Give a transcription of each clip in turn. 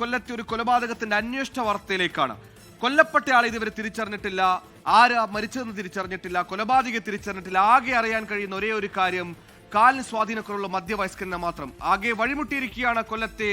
കൊല്ലത്തെ ഒരു കൊലപാതകത്തിന്റെ അന്വേഷണ വാർത്തയിലേക്കാണ്. കൊല്ലപ്പെട്ടയാളെ ഇതുവരെ തിരിച്ചറിഞ്ഞിട്ടില്ല. ആരാ മരിച്ചതെന്ന് തിരിച്ചറിഞ്ഞിട്ടില്ല. കൊലപാതകയെ തിരിച്ചറിഞ്ഞിട്ടില്ല. ആകെ അറിയാൻ കഴിയുന്ന ഒരേ ഒരു കാര്യം കാലിന് സ്വാധീനക്കുറവുള്ള മധ്യവയസ്കനെ മാത്രം. ആകെ വഴിമുട്ടിയിരിക്കുകയാണ് കൊല്ലത്തെ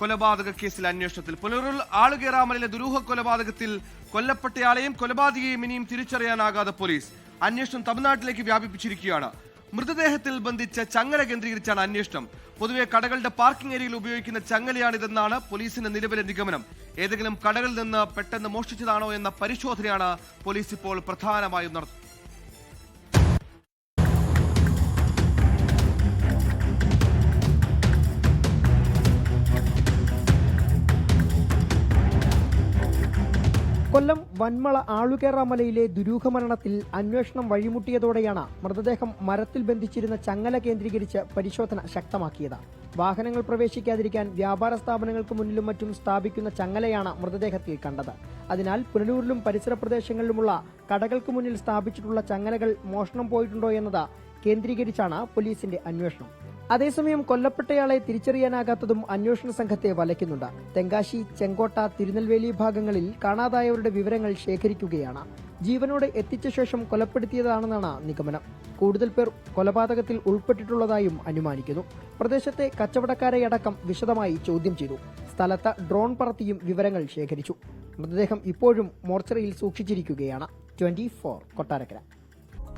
കൊലപാതക കേസിലെ അന്വേഷണത്തിൽ. പുനരൂർ ആളുകേറാമലിലെ ദുരൂഹ കൊലപാതകത്തിൽ കൊല്ലപ്പെട്ടയാളെയും കൊലപാതകയെയും ഇനിയും തിരിച്ചറിയാനാകാതെ പോലീസ് അന്വേഷണം തമിഴ്നാട്ടിലേക്ക് വ്യാപിപ്പിച്ചിരിക്കുകയാണ്. മൃതദേഹത്തിൽ ബന്ധിച്ച ചങ്ങല കേന്ദ്രീകരിച്ചാണ് അന്വേഷണം. പൊതുവെ കടകളുടെ പാർക്കിംഗ് ഏരിയയിൽ ഉപയോഗിക്കുന്ന ചങ്ങലയാണിതെന്നാണ് പോലീസിന്റെ നിലവിലെ നിഗമനം. ഏതെങ്കിലും കടകളിൽ നിന്ന് പെട്ടെന്ന് മോഷ്ടിച്ചതാണോ എന്ന പരിശോധനയാണ് പോലീസ് ഇപ്പോൾ പ്രധാനമായും നടത്തുന്നത്. കൊല്ലം വന്മള ആളുകേറ മലയിലെ ദുരൂഹമരണത്തിൽ അന്വേഷണം വഴിമുട്ടിയതോടെയാണ് മൃതദേഹം മരത്തിൽ ബന്ധിച്ചിരുന്ന ചങ്ങല കേന്ദ്രീകരിച്ച് പരിശോധന ശക്തമാക്കിയത്. വാഹനങ്ങൾ പ്രവേശിക്കാതിരിക്കാൻ വ്യാപാര സ്ഥാപനങ്ങൾക്ക് മുന്നിലും മറ്റും സ്ഥാപിക്കുന്ന ചങ്ങലയാണ് മൃതദേഹത്തിൽ കണ്ടത്. അതിനാൽ പുനലൂരിലും പരിസര പ്രദേശങ്ങളിലുമുള്ള കടകൾക്ക് മുന്നിൽ സ്ഥാപിച്ചിട്ടുള്ള ചങ്ങലകൾ മോഷണം പോയിട്ടുണ്ടോ എന്നത് കേന്ദ്രീകരിച്ചാണ് പോലീസിന്റെ അന്വേഷണം. അതേസമയം കൊല്ലപ്പെട്ടയാളെ തിരിച്ചറിയാനാകാത്തതും അന്വേഷണ സംഘത്തെ വലയ്ക്കുന്നുണ്ട്. തെങ്കാശി ചെങ്കോട്ട തിരുനെൽവേലി ഭാഗങ്ങളിൽ കാണാതായവരുടെ വിവരങ്ങൾ ശേഖരിക്കുകയാണ്. ജീവനോട് എത്തിച്ച ശേഷം കൊലപ്പെടുത്തിയതാണെന്നാണ് നിഗമനം. കൂടുതൽ പേർ കൊലപാതകത്തിൽ ഉൾപ്പെട്ടിട്ടുള്ളതായും അനുമാനിക്കുന്നു. പ്രദേശത്തെ കച്ചവടക്കാരെയടക്കം വിശദമായി ചോദ്യം ചെയ്തു. സ്ഥലത്ത് ഡ്രോൺ പറത്തിയും വിവരങ്ങൾ ശേഖരിച്ചു. മൃതദേഹം ഇപ്പോഴും മോർച്ചറിയിൽ സൂക്ഷിച്ചിരിക്കുകയാണ്. Twenty four Kottarakkara.